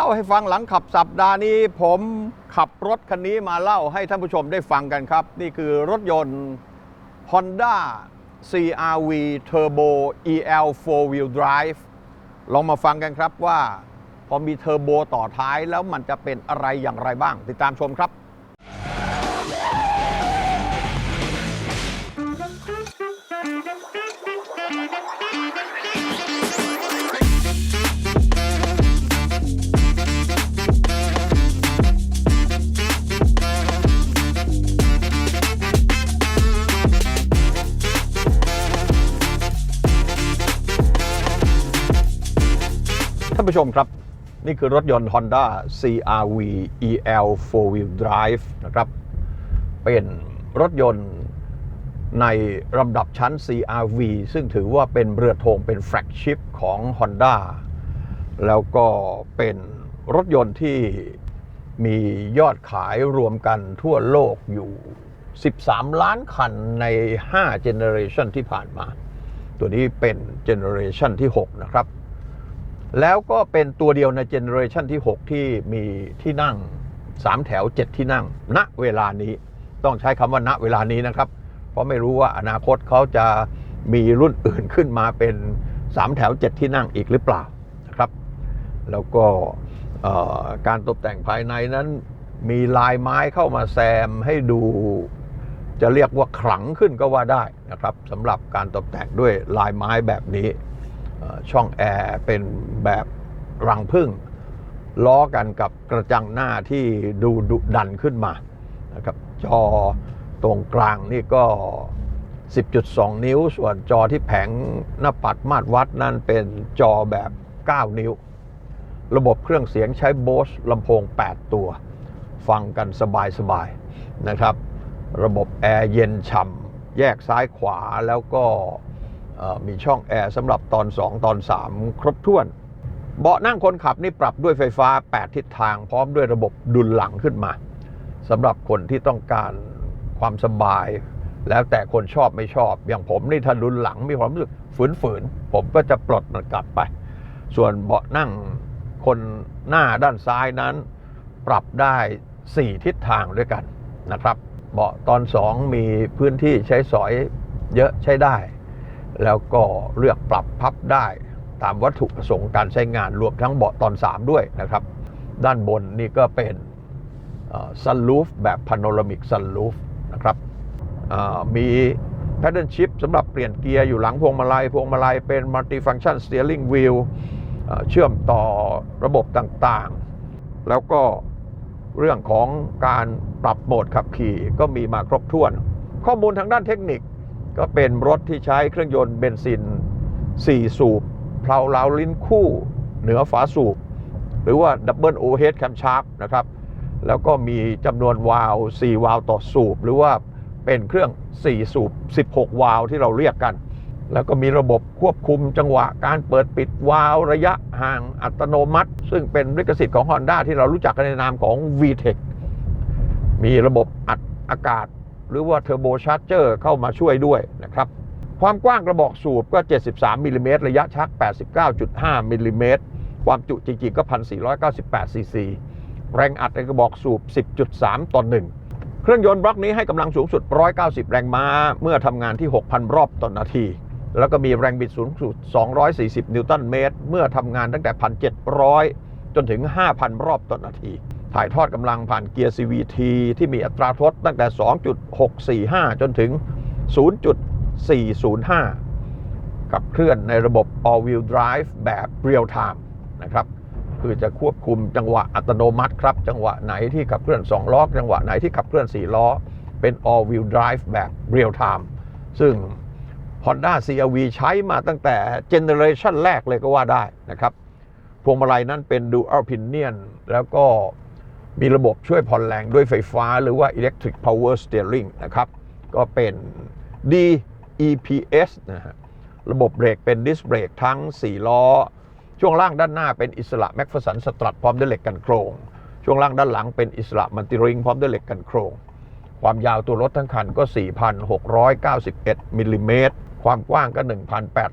ล่าให้ฟังหลังขับสัปดาห์นี้ ผมขับรถคันนี้มาเล่าให้ท่านผู้ชมได้ฟังกันครับ นี่คือรถยนต์ Honda CRV Turbo EL 4 Wheel Drive ลองมาฟังกันครับว่า พอมีเทอร์โบต่อท้ายแล้วมันจะเป็นอะไรอย่างไรบ้าง ติดตามชมครับ ผู้ชมครับ นี่คือรถยนต์ Honda CRV EL 4 Wheel Drive นะครับ เป็นรถยนต์ในลำดับชั้น CRV ซึ่งถือว่าเป็นเรือธงเป็นแฟลกชิพของ Honda แล้วก็เป็นรถยนต์ที่มียอดขายรวมกันทั่วโลกอยู่ 13 ล้านคันใน5 Generation ที่ผ่านมา ตัวนี้เป็น Generation ที่ 6 นะครับ แล้วก็เป็นตัวเดียวในเจเนอเรชันที่ 6 ที่มีที่นั่ง 3 แถว 7 ที่นั่ง ณเวลานี้ต้องใช้คำว่าณเวลานี้นะครับ เพราะไม่รู้ว่าอนาคตเขาจะมีรุ่นอื่นขึ้นมาเป็น 3 แถว 7 ที่นั่งอีกหรือเปล่านะครับ แล้วก็การตกแต่งภายในนั้นมีลายไม้เข้ามาแซมให้ดูจะเรียกว่าขลังขึ้นก็ว่าได้นะครับสำหรับการตกแต่งด้วยลายไม้แบบนี้ ช่องแอร์เป็นแบบรังพึ่งล้อกันกับกระจังหน้าที่ดูดุดันขึ้นมานะครับจอตรงกลางนี่ก็ 10.2 นิ้ว ส่วนจอที่แผงหน้าปัดมาตรวัดนั่นเป็นจอแบบ 9 นิ้ว ระบบเครื่องเสียงใช้ Bose ลำโพง 8 ตัว ฟังกันสบายๆนะครับ ระบบแอร์เย็นฉ่ำแยกซ้ายขวาแล้วก็ มีช่องแอร์สำหรับตอน 2 ตอน 3 ครบถ้วน เบาะนั่งคนขับนี่ปรับด้วยไฟฟ้า 8 ทิศทางพร้อมด้วยระบบดุลหลังขึ้นมาสำหรับคนที่ต้องการความสบาย แล้วแต่คนชอบไม่ชอบ อย่างผมนี่ถ้าดุลหลังมีความรู้สึกฝืนๆ ผมก็จะปลดมันกลับไป ส่วนเบาะนั่งคนหน้าด้านซ้ายนั้น ปรับได้ 4 ทิศทางด้วยกันนะครับ เบาะตอน 2 มีพื้นที่ใช้สอยเยอะใช้ได้ แล้วก็เลือกปรับพับได้ตามวัตถุประสงค์การใช้งานรวมทั้งเบาะตอน 3 ด้วยนะครับ ด้านบนนี่ก็เป็นซันลูฟแบบพาโนรามิกซันลูฟนะครับมีแพดเดิลชิพสำหรับเปลี่ยนเกียร์อยู่หลังพวงมาลัย พวงมาลัยเป็นมัลติฟัง c t ชันสเตียริงวีลเชื่อมต่อระบบต่างๆ แล้วก็เรื่องของการปรับโหมดขับขี่ก็มีมาครบถ้วน ข้อมูลทางด้านเทคนิค ก็เป็นรถที่ใช้เครื่องยนต์เบนซิน 4 สูบเพลาลาวลิ้นคู่ เหนือฝาสูบ หรือว่าดับเบิลโอเฮดแคมชาร์ปนะครับ แล้วก็มีจำนวนวาล์ว4วาล์วต่อสูบ หรือว่าเป็นเครื่อง 4 สูบ 16 วาล์วที่เราเรียกกัน แล้วก็มีระบบควบคุมจังหวะการเปิดปิดวาล์วระยะห่างอัตโนมัติ ซึ่งเป็นลิขสิทธิ์ของ Honda ที่เรารู้จักกันในนามของ VTEC มีระบบอัดอากาศ หรือว่าเทอร์โบชาร์เจอร์เข้ามาช่วยด้วยนะครับ ความกว้างกระบอกสูบก็ 73มิลลิเมตรระยะชัก 89.5มิลลิเมตรความจุจริงๆก็ 1,498ซีซีแรงอัดในกระบอกสูบ 10.3 ต่อ 1 เครื่องยนต์บล็อกนี้ให้กำลังสูงสุด 190 แรงม้า เมื่อทำงานที่ 6,000 รอบต่อนาที แล้วก็มีแรงบิดสูงสุด 240 นิวตันเมตร เมื่อทำงานตั้งแต่ 1,700 จนถึง 5,000 รอบต่อนาที ถ่ายทอดกำลังผ่านเกียร์ CVT ที่มีอัตราทดตั้งแต่ 2.645 จนถึง 0.405 กับเคลื่อนในระบบ all wheel drive แบบ real time นะครับ คือจะควบคุมจังหวะอัตโนมัติครับ จังหวะไหนที่ขับเคลื่อน 2 ล้อ จังหวะไหนที่ขับเคลื่อน 4 ล้อ เป็น all wheel drive แบบ real time ซึ่ง Honda CRV ใช้มาตั้งแต่เจเนอเรชันแรกเลยก็ว่าได้นะครับ พวงมาลัยนั้นเป็น Dual Pinion แล้วก็ มีระบบช่วยผ่อนแรงด้วยไฟฟ้า หรือว่า Electric Power Steering นะครับ ก็เป็น DEPS นะฮะ ระบบเบรกเป็นดิสเบรกทั้ง 4 ล้อ ช่วงล่างด้านหน้าเป็นอิสระแม็กฟสันสตรัทพร้อมด้วยเหล็กกันโครง ช่วงล่างด้านหลังเป็นอิสระมันติริงพร้อมด้วยเหล็กกันโครง ความยาวตัวรถทั้งคันก็ 4,691มิลลิเมตร ความกว้างก็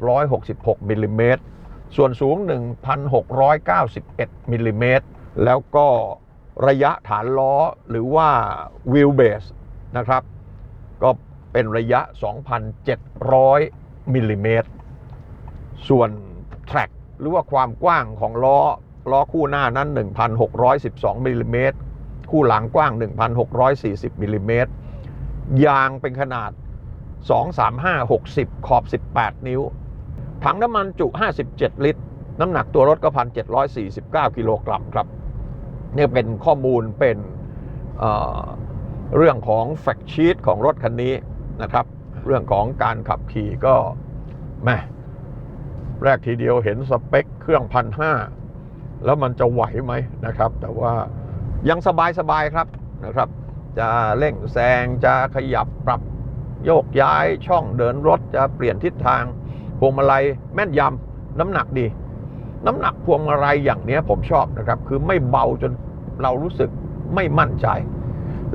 1,866มิลลิเมตร ส่วนสูง 1,691มิลลิเมตร แล้วก็ ระยะฐานล้อหรือว่า wheel base นะครับ ก็เป็นระยะ 2,700มิลลิเมตร ส่วน track หรือว่าความกว้างของล้อ ล้อคู่หน้านั้น 1,612มิลลิเมตร คู่หลังกว้าง 1,640มิลลิเมตร ยางเป็นขนาด 235 60 ขอบ 18 นิ้ว ถังน้ำมันจุ 57 ลิตร น้ำหนักตัวรถก็ 1,749 กิโลกรัมครับ นี่เป็นข้อมูลเป็นเเรื่องของแฟกชีตของรถคันนี้นะครับ เรื่องของการขับขี่ก็แม่แรกทีเดียวเห็นสเปคเครื่องพันห้าแล้วมันจะไหวไหมนะครับ แต่ว่ายังสบายสบายครับนะครับ จะเร่งแซงจะขยับปรับโยกย้ายช่องเดินรถจะเปลี่ยนทิศทางพวงมาลัยแม่นยำน้ำหนักดี น้ำหนักพวงมาลัยอย่างเนี้ยผมชอบนะครับ คือไม่เบาจนเรารู้สึกไม่มั่นใจ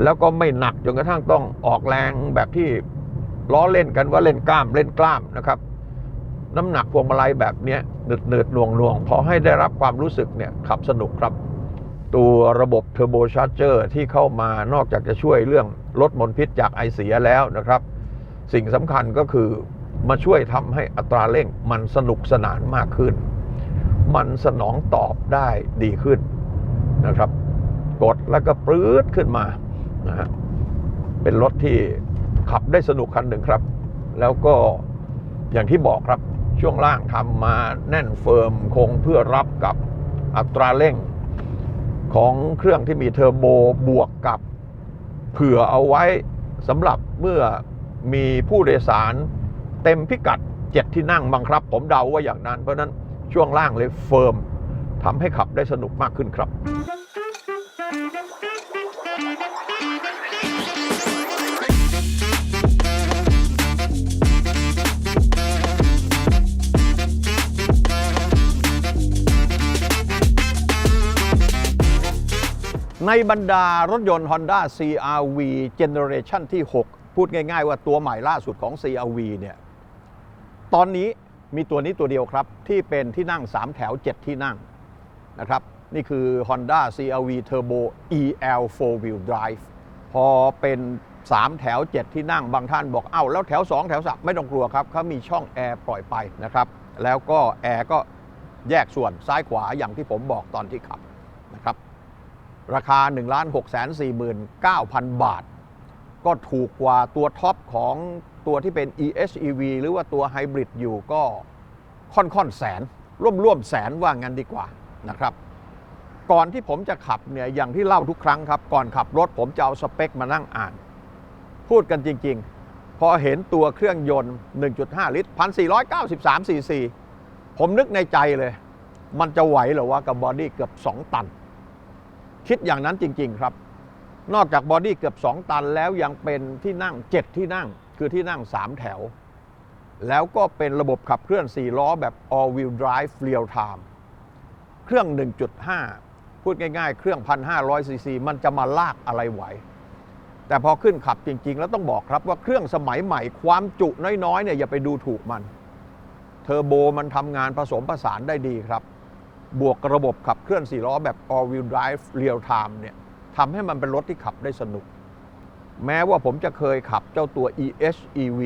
แล้วก็ไม่หนักจนกระทั่งต้องออกแรงแบบที่ล้อเล่นกันว่าเล่นกล้ามเล่นกล้ามนะครับ น้ำหนักพวงมาลัยแบบเนี้ยหนืดหนืดหน่วงหน่วงพอให้ได้รับความรู้สึกเนี่ยขับสนุกครับ ตัวระบบเทอร์โบชาร์เจอร์ที่เข้ามานอกจากจะช่วยเรื่องลดมลพิษจากไอเสียแล้วนะครับ สิ่งสำคัญก็คือมาช่วยทำให้อัตราเร่งมันสนุกสนานมากขึ้น มันสนองตอบได้ดีขึ้นนะครับ กดแล้วก็ปรื๊ดขึ้นมานะฮะเป็นรถที่ขับได้สนุกคันหนึ่งครับ แล้วก็อย่างที่บอกครับช่วงล่างทำมาแน่นเฟิร์มคงเพื่อรับกับอัตราเร่งของเครื่องที่มีเทอร์โบบวกกับเผื่อเอาไว้สำหรับเมื่อมีผู้โดยสารเต็มพิกัดเจ็ดที่นั่งบังครับ ผมเดาว่าอย่างนั้นเพราะฉะนั้น ช่วงล่างเลยเฟิร์มทำให้ขับได้สนุกมากขึ้นครับ ในบรรดารถยนต์ Honda CRV Generation ที่ 6 พูดง่ายๆว่าตัวใหม่ล่าสุดของ CRV เนี่ย ตอนนี้ มีตัวนี้ตัวเดียวครับ ที่เป็นที่นั่ง 3 แถว 7 ที่นั่งนะครับ นี่คือ Honda CRV Turbo EL 4 Wheel Drive พอเป็น 3 แถว 7 ที่นั่งบางท่านบอกเอ้าแล้วแถว 2 แถว 3 ไม่ต้องกลัวครับเขามีช่องแอร์ปล่อยไปนะครับ แล้วก็แอร์ก็แยกส่วนซ้ายขวาอย่างที่ผมบอกตอนที่ขับนะครับ ราคา 1 6 4 9 0 0 0 บาท ก็ถูกกว่าตัวท็อปของ ตัวที่เป็น EHEV หรือว่าตัวไฮบริดอยู่ก็ค่อนค่อนแสน ร่วมร่วมแสนว่างั้นดีกว่านะครับ ก่อนที่ผมจะขับเนี่ยอย่างที่เล่าทุกครั้งครับ ก่อนขับรถผมจะเอาสเปคมานั่งอ่าน พูดกันจริง ๆ พอเห็นตัวเครื่องยนต์ 1.5 ลิตร 1,493ซีซีผมนึกในใจเลย มันจะไหวหรอว่ากับบอดี้เกือบ 2 ตัน คิดอย่างนั้นจริง ๆ ครับ นอกจากบอดี้เกือบ 2 ตันแล้วยังเป็นที่นั่ง 7 ที่นั่ง คือที่นั่ง 3 แถว แล้วก็เป็นระบบขับเคลื่อน 4 ล้อแบบ all wheel drive real time เครื่อง 1.5 พูดง่ายๆ เครื่อง 1,500ซีซีมันจะมาลากอะไรไหว แต่พอขึ้นขับจริง ๆ แล้วต้องบอกครับว่าเครื่องสมัยใหม่ความจุน้อยๆเนี่ยอย่าไปดูถูกมัน เทอร์โบมันทำงานผสมผสานได้ดีครับ บวกระบบขับเคลื่อน 4 ล้อแบบ all wheel drive real time เนี่ยทำให้มันเป็นรถที่ขับได้สนุก แม้ว่าผมจะเคยขับเจ้าตัว EHEV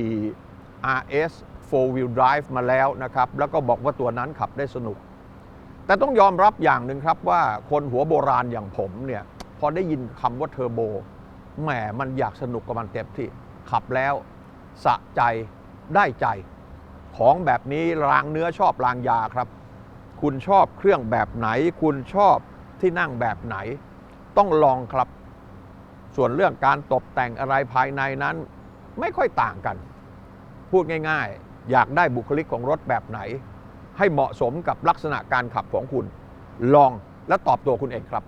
RS 4 wheel drive มาแล้วนะครับ แล้วก็บอกว่าตัวนั้นขับได้สนุก แต่ต้องยอมรับอย่างหนึ่งครับว่าคนหัวโบราณอย่างผมเนี่ย พอได้ยินคำว่าเทอร์โบแหมมันอยากสนุกกับมันเต็มที่ ขับแล้ว สะใจได้ใจ ของแบบนี้รางเนื้อชอบรางยาครับ คุณชอบเครื่องแบบไหน คุณชอบที่นั่งแบบไหน ต้องลองครับ ส่วนเรื่องการตกแต่งอะไรภายในนั้นไม่ค่อยต่างกัน พูดง่ายๆ อยากได้บุคลิกของรถแบบไหน ให้เหมาะสมกับลักษณะการขับของคุณ ลองและตอบตัวคุณเองครับ